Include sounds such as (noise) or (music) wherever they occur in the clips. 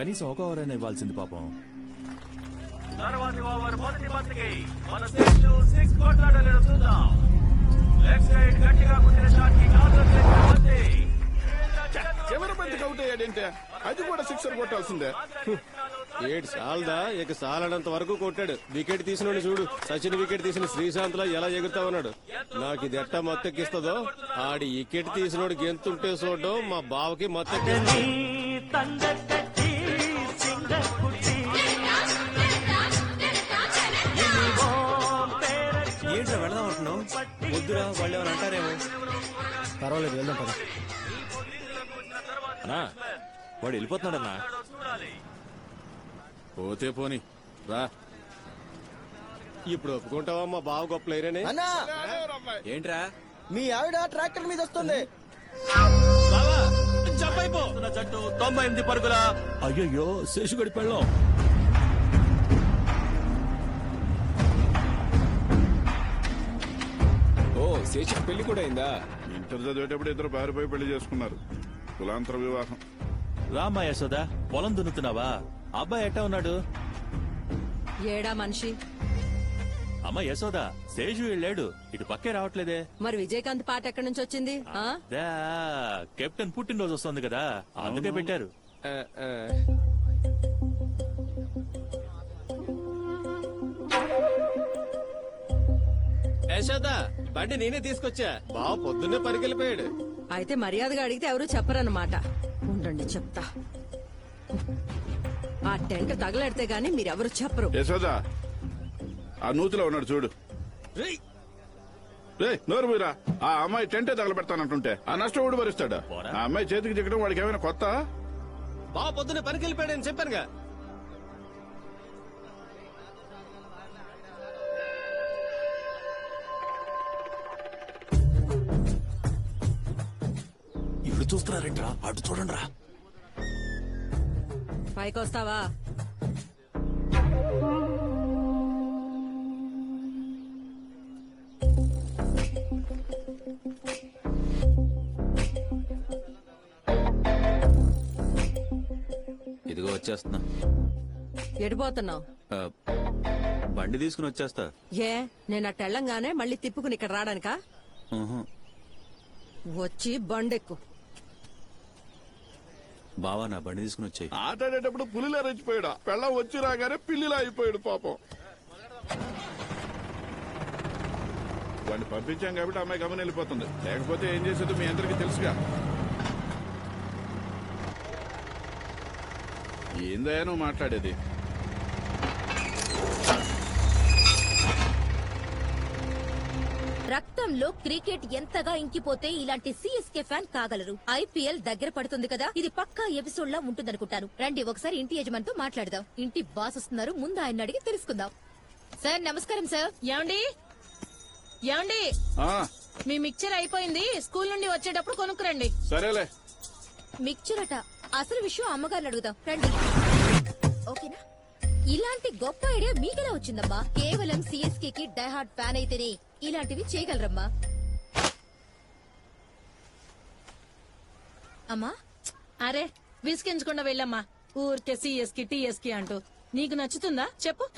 కనీసం ఒక ఓవర్ అయినా ఇవ్వాల్సింది పాపం. తర్వాతి ఓవర్ మొదటి బంతికి మన శేషు సిక్స్ కొట్టాడలేదో చూద్దాం. లెగ్ సైడ్ గట్టిగా కుట్టిన షాట్కి కాంటర్ చేసిన బంతి చివరి బంతికి అవుట్ అయ్యాడంటే? అది కూడా సిక్సర్ కొట్టాల్సిందే. ఏడు సాల్దా? ఇక సాలనంత వరకు కొట్టాడు. వికెట్ తీసినోడు చూడు. సచిన్ వికెట్ తీసిన శ్రీశాంత్లో ఎలా ఎగురుతా ఉన్నాడు. నాకు ఇది ఎట్టా మత్తెక్కిస్తుందో? ఆడి వికెట్ తీసినోడు గెంతుంటే చూడడం మా బావకి మత్తెక్కిస్తుంది. ఏంట్రా వెళదాం అంటున్నావు? వద్దురా వాళ్ళు ఏమైనా అంటారేమో. పర్వాలేదు వెళ్దాం పద. అన్నా వాడు వెళ్ళిపోతున్నాడన్నా. పోతే పోని రా. ఇప్పుడు ఒప్పుకుంటావా మా బావ గొప్ప ప్లేయర్ అన్నా! ఏంట్రా? మీ ఆవిడ ట్రాక్టర్ మీద వస్తుంది. జట్టు తొంభై ఎనిమిది పరుగుల. అయ్యయ్యో శేషుగడి పెళ్ళం. ఓ శేషికి పెళ్ళి కూడా అయిందా? ఇంటర్ చదివేటప్పుడు ఇద్దరు పారిపోయి పెళ్ళి చేసుకున్నారు. కులాంతర వివాహం. రామ్మా యశోద పొలం దున్నుతున్నావా? అబ్బాయి ఎట్టా ఉన్నాడు? ఏడా మనిషి? అమ్మ యశోద శేషు వెళ్ళాడు. ఇటు పక్కే రావట్లేదే. మరి విజయకాంత్ పాట ఎక్కడి నుంచి వచ్చింది? ఆ దా, కెప్టెన్ పుట్టినరోజు వస్తుంది కదా. అందుకే పెట్టారు. యశోద బండి నేనే తీసుకొచ్చా. బావ పొద్దున్నే పరిగెళ్ళిపోయాడు అయితే మర్యాదగా అడిగితే ఎవరు చెప్పరన్నమాట. ఉండండి చెప్తా. ఆ టెంట్ తగలెడితే గాని మీరెవరు చెప్పరు. యశోదా ఆ నూతిలో ఉన్నాడు చూడు. రే నోరు మీరా ఆ అమ్మాయి టెంటే తగలబెడతానంటుంటే. ఆ నష్టం ఊడి భరిస్తాడు? పోరా. ఆ అమ్మాయి చేతికి చిక్కడం వాడికి ఏమైనా కొత్త? బావ పొద్దున్నే పరిగెళ్ళిపోయాడని చెప్పానుగా. ఇప్పుడు చూస్తున్నారేంట్రా? అటు చూడండి రా పైకొస్తావా? వచ్చేస్తున్నా. ఎడిపోతున్నావు? బండి తీసుకుని వచ్చేస్తా. ఏ నేను అటు వెళ్ళంగానే మళ్ళీ తిప్పుకుని ఇక్కడ రావడానికా? ఉహు. వచ్చి బండెక్కు. బావా నా బండి తీసుకుని వచ్చాయి. ఆటాడేటప్పుడు పులిలా రెచ్చిపోయాడు? పెళ్ళం వచ్చి రాగానే పిల్లిలా అయిపోయాడు పాపం. వాడిని పంపించాం కాబట్టి అమ్మాయి గమని వెళ్ళిపోతుంది. లేకపోతే ఏం చేసేదో మీ అందరికీ తెలుసుగా. ఏందయ్యా నువ్వు మాట్లాడేది? రక్తంలో క్రికెట్ ఎంతగా ఇంకిపోతే ఇలాంటి సిఎస్కే ఫ్యాన్ కాగలరు? ఐపీఎల్ దగ్గర పడుతుంది కదా ఇది పక్కా ఎపిసోడ్ లా ఉంటుందనుకుంటాను. రండి ఒకసారి ఇంటి యజమానితో మాట్లాడదాం. ఇంటి బాస్ వస్తున్నారు ముందు ఆయన అడిగి తెలుసుకుందాం. సార్ నమస్కారం సార్. ఏమండి? ఏమండి? ఆ, మీ మిక్చర్ అయిపోయింది స్కూల్ నుండి వచ్చేటప్పుడు కొనుక్కురండి. సరేలే. మిక్చర్ అట అసలు విషయం అమ్మగారిని అడుగుదాం. రండి. ఓకేనా? ఇలాంటి గొప్ప ఐడియా మీకెలా వచ్చిందమ్మా? కేవలం సిఎస్కే కి డైహార్డ్ ఫ్యాన్ అయితేనే ఇలాంటివి చేయగలరమ్మా. అమ్మా? అరే విసికించకుండా వెళ్ళమ్మా. ఊరికే సిఎస్కి టీఎస్కి అంటూ. నీకు నచ్చుతుందా? చెప్పు.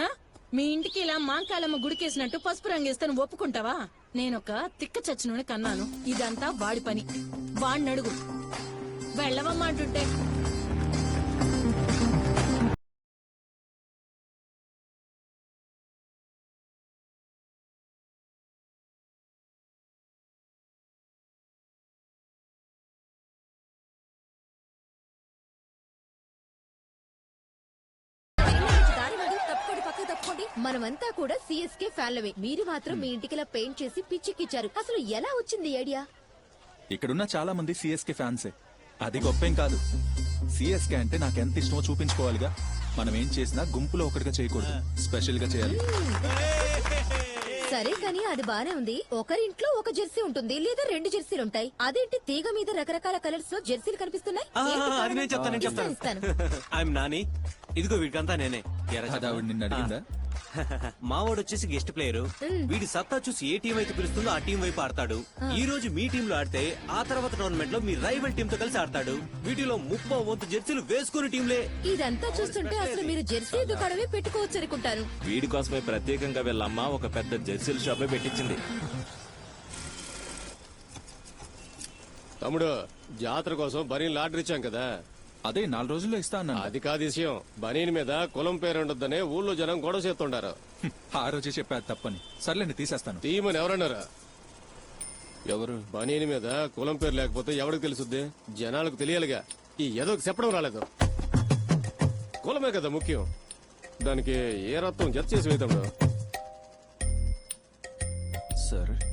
మీ ఇంటికి ఇలా మాంకాలమ్మ గుడికేసినట్టు పసుపు రంగేస్తాను ఒప్పుకుంటావా? నేనొక తిక్క చచ్చినోని కన్నాను. ఇదంతా వాడి పని. వాడినడుగు వెళ్ళవమ్మా అంటుంటే. మనమంతా కూడా సిఎస్కే ఫ్యాన్లవే మీరు మాత్రం మీ ఇంటికి పెయింట్ చేసి పిచ్చికిచ్చారు అసలు ఎలా వచ్చింది ఐడియా? ఇక్కడున్న చాలా మంది సిఎస్కే ఫ్యాన్సే. అది గొప్పేం కాదు. సిఎస్కే అంటే నాకు ఎంత ఇష్టమో చూపించుకోవాలిగా. మనం ఏం చేసినా గుంపులో ఒకటిగా చేయకూడదు. స్పెషల్గా చేయాలి. సరే కానీ అది బానే ఉంది. ఒకరింట్లో ఒక జెర్సీ ఉంటుంది లేదా రెండు జెర్సీలు ఉంటాయి. అదేంటి తీగ మీద రకరకాల కలర్స్లో జెర్సీలు కనిపిస్తున్నాయి? అది నేను చెప్తాను నేను? చెప్తాను. ఐఎమ్ నాని ఇదిగో వీడికంతా నేనే. ఎరా నిన్ను అడిగిందా? (laughs) మావాడు వచ్చేసి గెస్ట్ ప్లేయర్. వీడి సత్తా చూసి ఏ టీం అయితే పిలుస్తుందో ఆ టీం వైపు ఆడతాడు. ఈ రోజు మీ టీం లో ఆడితే ఆ తర్వాత టోర్నమెంట్లో మీ రైవల్ టీం తో కలిసి ఆడతాడు. వీటిలో ముప్పో వంతు జెర్సీలు వేసుకుని టీంలే. ఇదంతా చూస్తుంటే అసలు మీరు జెర్సీ దుకాణమే పెట్టుకోవచ్చు అనుకుంటాను వీడి కోసమే ప్రత్యేకంగా వీళ్ళమ్మ ఒక పెద్ద జెర్సీల షాపే పెట్టించింది. తమ్ముడు జాతర కోసం బనీన్ లాటరీ ఇచ్చాం కదా. అదే నాలుగు రోజుల్లో ఇస్తా అన్నాను. అది కాదు విషయం. బనీన్ మీద కులం పేరు ఉండొద్దనే ఊళ్ళో జనం గొడవ చేస్తుండారు. ఆ రోజే చెప్పారు తప్పని. సర్లేండి తీసేస్తాను. తీయమని ఎవరన్నారా? ఎవరు? బనీన్ మీద కులం పేరు లేకపోతే ఎవరికి తెలుసుద్ది? జనాలకు తెలియాలిగా. ఈ ఏదోకి చెప్పడం రాలేదు. కులమే కదా ముఖ్యం. దానికి ఏ రత్నం జత చేసి వేద్దాం సరే.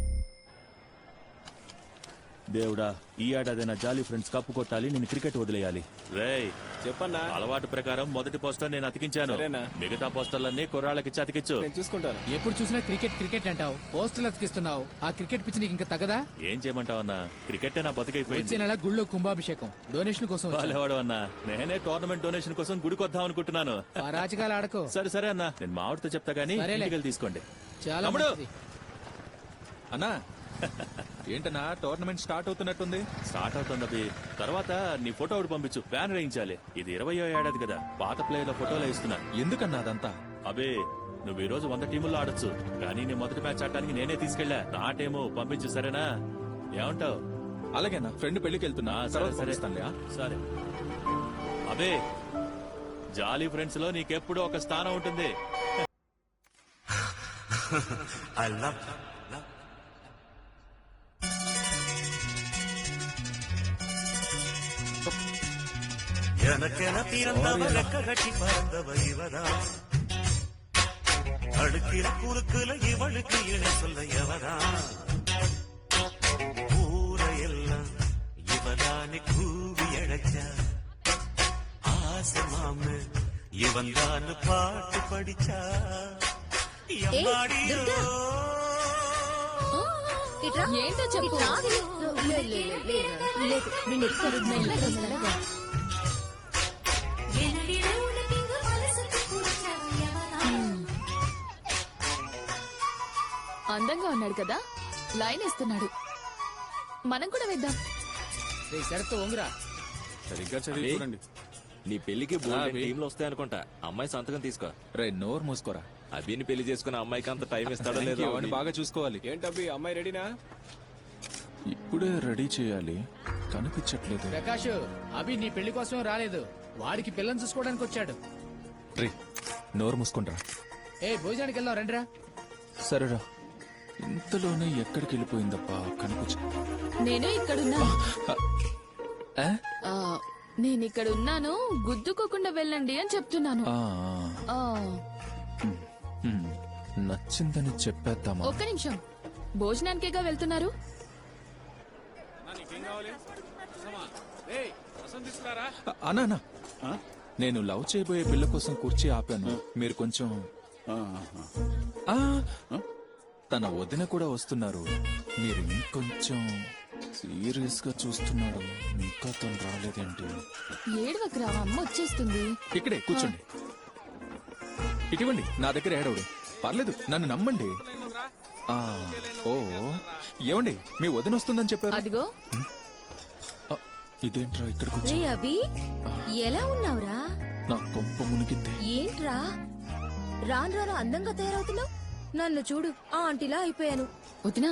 దేవుడా ఈ ఏడాదైనా జాలీ ఫ్రెండ్స్ కప్పు కొట్టాలి నేను క్రికెట్ వదిలేయాలి. రేయ్ చెప్పన్నా? అలవాటు ప్రకారం మొదటి పోస్టర్ నేను అతికించాను. సరేనా. మిగతా పోస్టర్లన్నీ కుర్రాళ్ళకి అతికించు నేను చూసుకుంటాను. ఎప్పుడు చూసినా క్రికెట్ క్రికెట్ అంటావు. పోస్టులు అతికిస్తున్నావు. ఆ క్రికెట్ పిచ్చి నీకు ఇంకా తగదా? ఏం చేయమంటావన్నా క్రికెట్ నా వచ్చే బతికైపోయింది నెల గుళ్ళో కుంభాభిషేకం. డొనేషన్ కోసం వచ్చాను. వాళ్ళెవాడు అన్నా నేనే టోర్నమెంట్ డొనేషన్ కోసం గుడికొద్దాం అనుకుంటున్నాను పరాజకాలు ఆడకో. సరే సరే అన్నా. నేను మామిడితో చెప్తా గానీ సరేలే. ఇంటికి వెళ్ళి తీసుకోండి. చాలా తమ్ముడు. మంచిది. అన్నా! ఏంటన్నా టోర్నమెంట్ స్టార్ట్ అవుతున్నట్టుంది? స్టార్ట్ అవుతుంది అభి తర్వాత నీ ఫోటో ఒకటి పంపించు. బ్యానర్ వేయించాలి ఇది ఇరవయో ఏడాది కదా. పాత ప్లేయర్ల ఫోటోలు ఇస్తున్నా. ఎందుకన్నా అదంతా? అబే నువ్వు ఈ రోజు వంద టీముల్లో ఆడొచ్చు. కానీ నీ మొదటి మ్యాచ్ ఆడటానికి నేనే తీసుకెళ్ళా నా టేమో పంపించు సరేనా? ఏమంటావు? అలాగే నా ఫ్రెండ్ పెళ్ళికి వెళ్తున్నా. సరే సరే? సరే. అబే జాలీ ఫ్రెండ్స్లో నీకెప్పుడు ఒక స్థానం ఉంటుంది. (laughs) எனக்கென பிறந்தவ கட்டி பறந்தவ இவதா அடுக்கிற குறுக்குல இவளுக்கு இணை சொல்ல எவதா ஊரையெல்லாம் இவதானே கூவி அழைச்சா ஆசை மாமு இவன் தான் பாட்டு படிச்சா எம்மாடியோ దుర్గా. ఇట్రా. ఏంటో చెప్పు. ఇట్రా. లేదు, లేదు, లేదు, అందంగా ఉన్నాడు కదా? లైన్ ఇస్తున్నాడు మనం కూడా వేద్దాం. రేయ్, శరత్ ఓంగురా సరిగ్గా చదివి చూడండి. నీ పెళ్ళికి టీంలు వస్తాయి అనుకుంటా అమ్మాయి సంతకం తీసుకో. రే నోరు మూసుకోరా? అభిని పెళ్ళి చేసుకున్న అమ్మాయికి అంత టైం ఇస్తాడో Thank లేదో వాడిని బాగా చూసుకోవాలి. ఏంటబ్బి అమ్మాయి రెడీనా? ఇప్పుడే రెడీ చేయాలి. కనిపించట్లేదు. ప్రకాష్ అభి నీ పెళ్ళి కోసమే రాలేదు. వాడికి పిల్లని చూసుకోవడానికి వచ్చాడు. రే నోరు మూసుకుంటా ఏ భోజనానికి వెళ్దాం రండిరా. సరేరా. ఇంతలోనే ఎక్కడికి వెళ్ళిపోయిందప్పా కనిపించ నేను ఇక్కడున్నా. ఆ? నేను ఇక్కడ ఉన్నాను గుద్దుకోకుండా వెళ్ళండి అని చెప్తున్నాను. ఆ, ఆ. నచ్చిందని చెప్పేద్దామా? ఒక్క నిమిషం. భోజనానికేగా వెళ్తున్నారు? అ- అన్నా అన్నా. నేను లవ్ చేయబోయే పిల్ల కోసం కుర్చీ ఆపాను. మీరు కొంచెం ఆ, తన వదిన కూడా వస్తున్నారు. మీరు ఇంకొంచెం సీరియస్గా చూస్తున్నారు. ఇంకా తను రాలేదేంటి? ఏడవకు రావా అమ్మ వచ్చేస్తుంది. ఇక్కడే కూర్చోండి. ఇటువంటి నా దగ్గర ఏడవడు పర్లేదు నన్ను నమ్మండి. ఆ, ఓ ఏమండి మీ వదిన వస్తుందని చెప్పారు? అదిగో. ఆ, ఇదేంట్రా ఇక్కడికి రే వచ్చి అభి ఎలా ఉన్నావురా? నా కొంప మునిగిందే. ఏంట్రా? రాను రాను అందంగా తయారవుతున్నావు? నన్ను చూడు ఆ ఆంటీలా అయిపోయాను. వదినా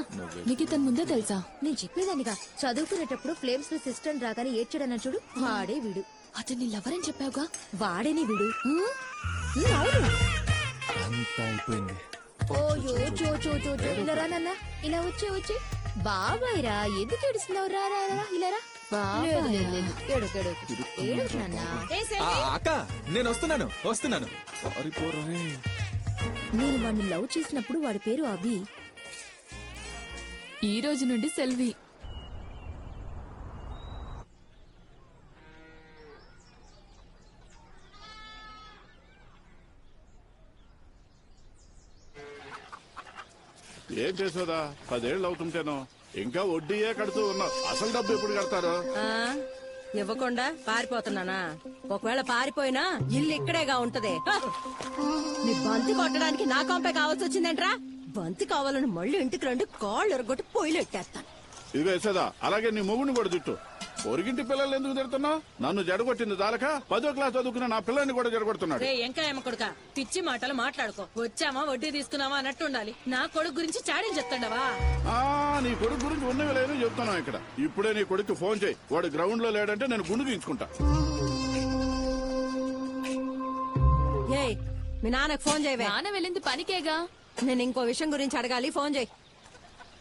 నీకు ఇతను ముందే తెలుసా? నేను చెప్పేదానిగా చదువుకునేటప్పుడు ఫ్లేమ్స్ సిస్టమ్ రాగానే ఏడ్చాడన్న చూడు వాడే వీడు. అతన్ని లవరని చెప్పావుగా? వాడేనే వీడు. హ్మ్? హ్మ్, అవును అంతా అయిపోయింది. ఓ యో చో చో చో చో ఇలా రా నాన్న ఇలా వచ్చే వచ్చే. బాబాయ్ రా ఎందుకు ఏడుస్తున్నావు? రా రా రా ఇలా రా. బాబాయ్ లేదు, లేదు, లేదు. ఏడోకు, ఏడోకు. ఏడోకు నాన్న. ఆ, అక్క నేను వస్తున్నాను వస్తున్నాను. పారిపోరా. నేను వాడిని లవ్ చేసినప్పుడు వాడి పేరు అభి. ఈ రోజు నుండి సెల్వి. ఏం చేసేదా? పదేళ్ళు అవుతుంటేనో. ఇంకా వడ్డీయే కడుతూ ఉన్నావు అసలు డబ్బు ఎప్పుడు కడతారు? ఆ, ఇవ్వకుండా పారిపోతున్నానా? ఒకవేళ పారిపోయినా ఇల్లు ఇక్కడేగా ఉంటది. నీ బంతి కొట్టడానికి నా కొంపే కావాల్సి వచ్చిందంట్రా? బంతి కావాలని మళ్ళీ ఇంటికి రెండు కాళ్ళు ఎరగొట్టి పొయ్యిలు ఎట్టేస్తాను. ఇదిగో అలాగే నీ మొగుని కూడా చుట్టూ పొరిగింటి పిల్లలు ఎందుకు తిడుతున్నావు? నన్ను జడగొట్టింది దాలక పదో క్లాస్ చదువుకున్న నా పిల్లల్ని కూడా జడగొడుతున్నాడు. రే ఎంకాయమ్మ కొడుక పిచ్చి మాటలు మాట్లాడుకో. వచ్చామా వడ్డీ తీసుకున్నావా అన్నట్టు ఉండాలి. నా కొడుకు గురించి చాడీలు చెప్తాడవా? ఆ నీ కొడుకు గురించి ఉన్నవి లేని చెప్తున్నాం ఇక్కడ. ఇప్పుడే నీ కొడుకు ఫోన్ చేయి. వాడు గ్రౌండ్లో లేడంటే నేను గుండు గీయించుకుంటా ఏయ్ మీ నాన్నకు ఫోన్ చేయవే. నాన్న వెళ్ళింది పనికేగా? నేను ఇంకో విషయం గురించి అడగాలి. ఫోన్ చేయి.